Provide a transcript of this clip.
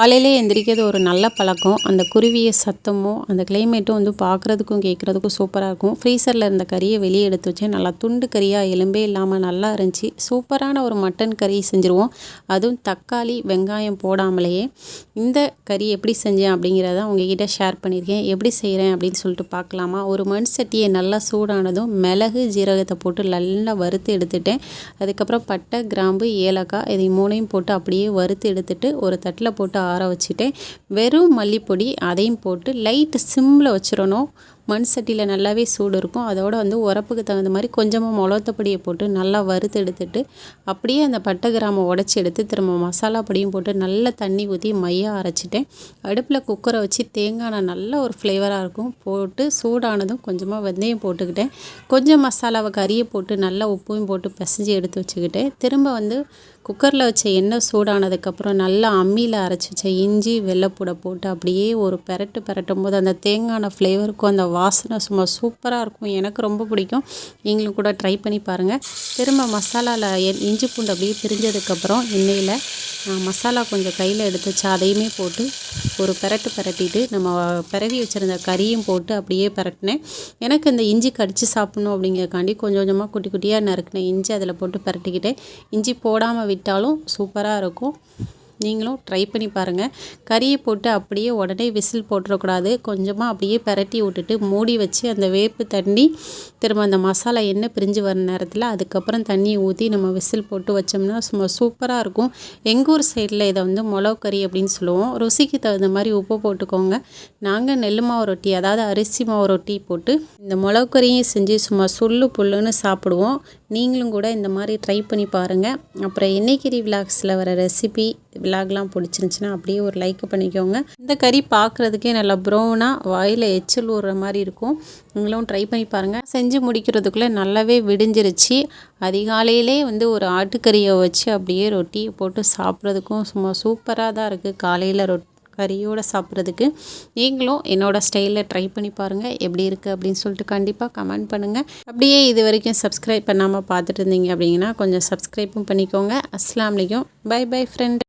காலையிலே எந்திரிக்கிறது ஒரு நல்ல பழக்கம். அந்த குருவிய சத்தமும் அந்த கிளைமேட்டும் வந்து பார்க்குறதுக்கும் கேட்குறதுக்கும் சூப்பராக இருக்கும். ஃப்ரீசரில் இருந்த கறியை வெளியே எடுத்து வச்சேன். நல்லா துண்டு கறியாக எலும்பே இல்லாமல் நல்லா இருந்துச்சு. சூப்பரான ஒரு மட்டன் கறி செஞ்சுருவோம். அதுவும் தக்காளி வெங்காயம் போடாமலேயே. இந்த கறி எப்படி செஞ்சேன் அப்படிங்கிறத உங்ககிட்ட ஷேர் பண்ணியிருக்கேன். எப்படி செய்கிறேன் அப்படின்னு சொல்லிட்டு பார்க்கலாமா ஒரு மண் சட்டியை நல்லா சூடானதும் மிளகு ஜீரகத்தை போட்டு நல்லா வறுத்து எடுத்துட்டேன். அதுக்கப்புறம் பட்டை கிராம்பு ஏலக்காய் இதை மூணையும் போட்டு அப்படியே வறுத்து எடுத்துட்டு ஒரு தட்டில் போட்டு ஆற வச்சுட்டேன் வெறும் மல்லிப்பொடி அதையும் போட்டு லைட் சிம்மில் வச்சிடணும். மண் சட்டியில் நல்லாவே சூடு இருக்கும். அதோட வந்து உரப்புக்கு தகுந்த மாதிரி கொஞ்சமாக மிளகத்த பொடியை போட்டு நல்லா வறுத்து எடுத்துட்டு அப்படியே அந்த பட்டை கிராமம் உடச்சி எடுத்து திரும்ப மசாலா பொடியும் போட்டு நல்லா தண்ணி ஊற்றி மையாக அரைச்சிட்டேன். அடுப்பில் குக்கரை வச்சு தேங்காய் நல்ல ஒரு ஃப்ளேவராக இருக்கும். போட்டு சூடானதும் கொஞ்சமாக வெந்தயம் போட்டுக்கிட்டேன். கொஞ்சம் மசாலாவை கறியை போட்டு நல்லா உப்பையும் போட்டு பிசைஞ்சு எடுத்து வச்சுக்கிட்டேன். திரும்ப வந்து குக்கரில் வச்ச எண்ணெய் சூடானதுக்கப்புறம் நல்லா அம்மியில் அரைச்சி வச்ச இஞ்சி வெள்ளைப்பூடை போட்டு அப்படியே ஒரு பெரட்டு பெரட்டும் போது அந்த தேங்காய் ஃப்ளேவருக்கும் அந்த வாசனை சும்மா சூப்பராக இருக்கும். எனக்கு ரொம்ப பிடிக்கும். நீங்களும் கூட ட்ரை பண்ணி பாருங்கள் திரும்ப மசாலாவில் இஞ்சி பூண்டு அப்படியே பிரிஞ்சதுக்கப்புறம் எண்ணெயில் மசாலா கொஞ்சம் கையில் எடுத்து வச்சு அதையுமே போட்டு ஒரு பெரட்டு பெரட்டிட்டு நம்ம பிறவி வச்சுருந்த கறியும் போட்டு அப்படியே பெரட்டினேன். எனக்கு இந்த இஞ்சி கடித்து சாப்பிட்ணும் அப்படிங்கிறக்காண்டி கொஞ்சம் கொஞ்சமாக குட்டி குட்டியாக நறுக்கினேன். இஞ்சி அதில் போட்டு பெரட்டிக்கிட்டேன். இஞ்சி போடாமல் விட்டாலும் சூப்பராக இருக்கும். நீங்களும் ட்ரை பண்ணி பாருங்கள் கறியை போட்டு அப்படியே உடனே விசில் போட்டுறக்கூடாது. கொஞ்சமாக அப்படியே பரட்டி விட்டுட்டு மூடி வச்சு அந்த வேப்பு தண்ணி திரும்ப அந்த மசாலா எண்ணெய் பிரிஞ்சு வர நேரத்தில் அதுக்கப்புறம் தண்ணியை ஊற்றி நம்ம விசில் போட்டு வச்சோம்னா சும்மா சூப்பராக இருக்கும். எங்கள் ஊர் சைடில் இதை வந்து மிளகு கறி அப்படின்னு சொல்லுவோம். ருசிக்கு தகுந்த மாதிரி உப்பு போட்டுக்கோங்க. நாங்கள் நெல் மாவு ரொட்டி அதாவது அரிசி மாவு ரொட்டி போட்டு இந்த மிளகு கறியும் செஞ்சு சும்மா சுள்ளு புல்லுன்னு சாப்பிடுவோம். நீங்களும் கூட இந்த மாதிரி ட்ரை பண்ணி பாருங்கள் அப்புறம் எண்ணெய்கிரி விலாக்ஸில் வர ரெசிபி விலாக்லாம் பிடிச்சிருந்துச்சின்னா அப்படியே ஒரு லைக் பண்ணிக்கோங்க. இந்த கறி பார்க்குறதுக்கே நல்லா ப்ரௌனாக வாயில் எச்சில் ஊடுற மாதிரி இருக்கும். நீங்களும் ட்ரை பண்ணி பாருங்கள் செஞ்சு முடிக்கிறதுக்குள்ளே நல்லாவே விடிஞ்சிருச்சு. அதிகாலையிலே வந்து ஒரு ஆட்டுக்கறியை வச்சு அப்படியே ரொட்டி போட்டு சாப்பிட்றதுக்கும் சும்மா சூப்பராக தான் இருக்குது காலையில் ரொட் கறியோடு சாப்பிட்றதுக்கு நீங்களும் என்னோடய ஸ்டைலில் ட்ரை பண்ணி பாருங்கள் எப்படி இருக்குது அப்படின்னு சொல்லிட்டு கண்டிப்பாக கமெண்ட் பண்ணுங்கள் அப்படியே இது வரைக்கும் சப்ஸ்கிரைப் பண்ணாமல் பார்த்துட்டு இருந்தீங்க அப்படிங்கன்னா கொஞ்சம் சப்ஸ்கிரைப்பும் பண்ணிக்கோங்க. அஸ்லாம் வலைக்கும் பை பை ஃப்ரெண்ட்